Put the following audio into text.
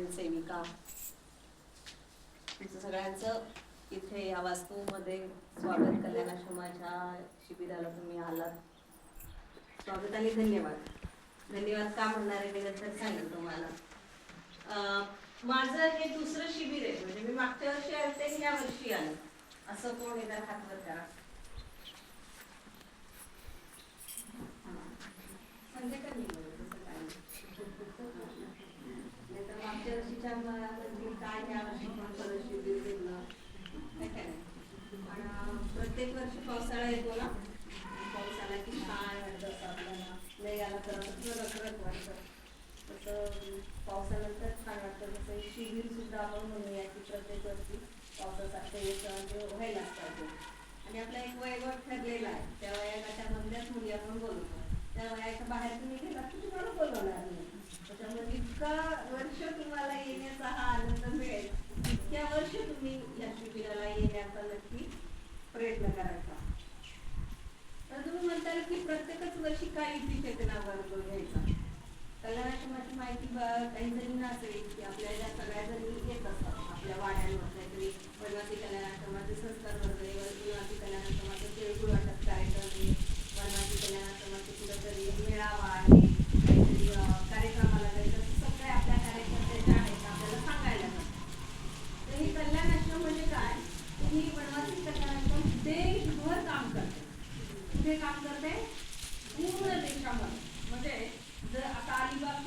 स्वयंसेविका तुमचं सगळ्यांचं इथे या वास्तूमध्ये स्वागत कल्याणाश्रमाच्या शिबिराला तुम्ही आलात. स्वागत आणि धन्यवाद. धन्यवाद का म्हणणार आहे मी नंतर सांगेल तुम्हाला. अं, माझं हे दुसरं शिबिर आहे. म्हणजे मी मागच्या वर्षी आले या वर्षी आले. असं कोण येणार हातवर करा संध्याकाळी बोलू, तसं काही नाही. नाहीतर मागच्या वर्षीच्या मला म्हणजे काय या वर्षी पण परत शिबिर घेतलं काय काय नाही. पण अं, प्रत्येक वर्षी पावसाळा येतो ना? पावसाळा की छान वाटतं असं आपल्याला? नाही आला तर असं रखरख वाटतं. तसं पावसानंतर छान वाटतं. तसं हे शिबिर सुद्धा आपण म्हणूया की प्रत्येक वर्षी पावसासारखं एक म्हणजे व्हायलाच पाहिजे. आणि आपला एक वयोगट ठरलेला आहे. त्या वयोगटामधल्याच मुली आपण बोलतो. त्या वयाच्या बाहेर तुम्ही गेला की तुम्हाला बोलवणार नाही. त्याच्यामुळे इतका वर्ष तुम्हाला हा आनंद मिळेल. इतक्या वर्ष तुम्ही या शिबिराला येण्याचा नक्की प्रयत्न करायचा. तर तुम्ही म्हणताल की प्रत्येकच वर्षी काय युती वर्ग घ्यायचा कल्याणाश्रमाची माहिती काही जणींना असेल की आपल्या सगळ्या जणी येत असतात. आपल्या कुठे काम करते. पूर्ण देशामध्ये. म्हणजे जर आता अलिबाग